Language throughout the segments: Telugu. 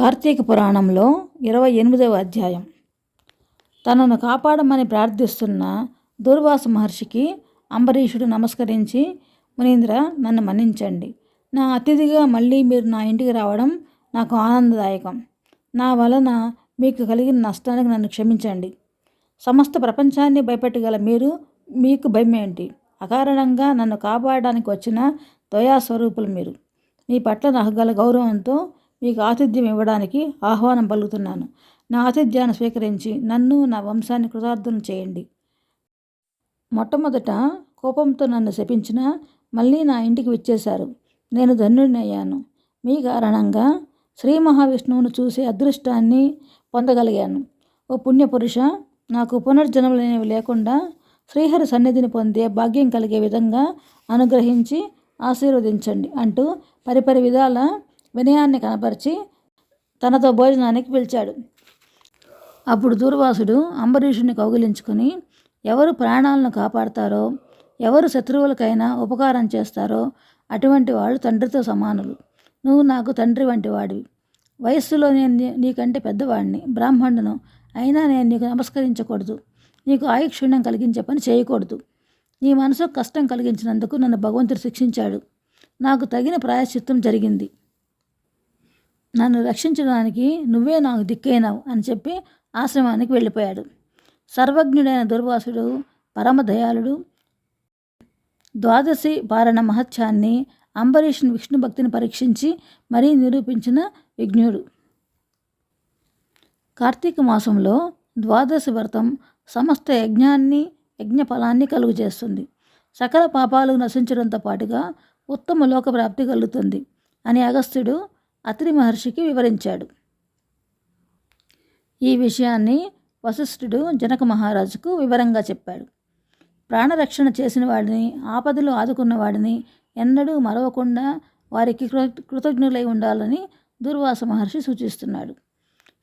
కార్తీక పురాణంలో ఇరవై ఎనిమిదవ అధ్యాయం. తనను కాపాడమని ప్రార్థిస్తున్న దుర్వాస మహర్షికి అంబరీషుడు నమస్కరించి మునీంద్ర నన్ను మన్నించండి. నా అతిథిగా మళ్ళీ మీరు నా ఇంటికి రావడం నాకు ఆనందదాయకం. నా వలన మీకు కలిగిన నష్టానికి నన్ను క్షమించండి. సమస్త ప్రపంచాన్ని భయపెట్టగల మీరు మీకు భయం ఏంటి? అకారణంగా నన్ను కాపాడడానికి వచ్చిన దయాస్వరూపులు మీరు. మీ పట్ల నాకు గల గౌరవంతో మీకు ఆతిథ్యం ఇవ్వడానికి ఆహ్వానం పలుకుతున్నాను. నా ఆతిథ్యాన్ని స్వీకరించి నన్ను నా వంశాన్ని కృతార్థం చేయండి. మొట్టమొదట కోపంతో నన్ను శపించిన మళ్ళీ నా ఇంటికి విచ్చేశారు. నేను ధన్యుడినయ్యాను. మీ కారణంగా శ్రీ మహావిష్ణువును చూసే అదృష్టాన్ని పొందగలిగాను. ఓ పుణ్యపురుష నాకు పునర్జన్మలనేవి లేకుండా శ్రీహరి సన్నిధిని పొందే భాగ్యం కలిగే విధంగా అనుగ్రహించి ఆశీర్వదించండి అంటూ పరిపరి విధాల వినయాన్ని కనపరిచి తనతో భోజనానికి పిలిచాడు. అప్పుడు దూర్వాసుడు అంబరీషుని కౌగిలించుకొని ఎవరు ప్రాణాలను కాపాడతారో ఎవరు శత్రువులకైనా ఉపకారం చేస్తారో అటువంటి వాళ్ళు తండ్రితో సమానులు. నువ్వు నాకు తండ్రి వంటి వాడివి. వయస్సులో నేను నీ- నీకంటే పెద్దవాడిని. బ్రాహ్మణును అయినా నేను నీకు నమస్కరించకూడదు. నీకు ఆయుక్షుణ్యం కలిగించే పని చేయకూడదు. నీ మనసుకు కష్టం కలిగించినందుకు నన్ను భగవంతుడు శిక్షించాడు. నాకు తగిన ప్రాయశ్చిత్తం జరిగింది. నన్ను రక్షించడానికి నువ్వే నాకు దిక్కైనావు అని చెప్పి ఆశ్రమానికి వెళ్ళిపోయాడు. సర్వజ్ఞుడైన దుర్వాసుడు పరమదయాళుడు ద్వాదశి పారణ మహత్యాన్ని అంబరీషుని విష్ణు భక్తిని పరీక్షించి మరీ నిరూపించిన విజ్ఞుడు కార్తీక మాసంలో ద్వాదశి వ్రతం సమస్త యజ్ఞాన్ని యజ్ఞ ఫలాన్ని కలుగు చేస్తుంది సకల పాపాలు నశించడంతో పాటుగా ఉత్తమ లోక ప్రాప్తి కలుగుతుంది అని అగస్త్యుడు అత్రి మహర్షికి వివరించాడు. ఈ విషయాన్ని వశిష్ఠుడు జనక మహారాజుకు వివరంగా చెప్పాడు. ప్రాణరక్షణ చేసిన వాడిని ఆపదలో ఆదుకున్న వాడిని ఎన్నడూ మరవకుండా వారికి కృ- కృతజ్ఞులై ఉండాలని దుర్వాస మహర్షి సూచిస్తున్నాడు.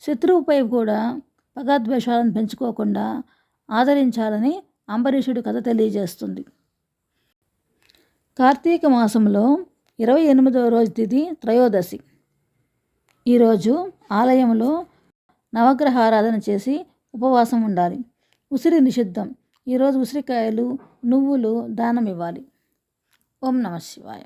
శత్రువుపై కూడా పగాద్వేషాలను పెంచుకోకుండా ఆదరించాలని అంబరీషుడి కథ తెలియజేస్తుంది. కార్తీక మాసంలో ఇరవై ఎనిమిదవ రోజు తిథి త్రయోదశి. ఈరోజు ఆలయంలో నవగ్రహారాధన చేసి ఉపవాసం ఉండాలి. ఉసిరి నిషిద్ధం. ఈరోజు ఉసిరికాయలు నువ్వులు దానం ఇవ్వాలి ఓం నమ శివాయ.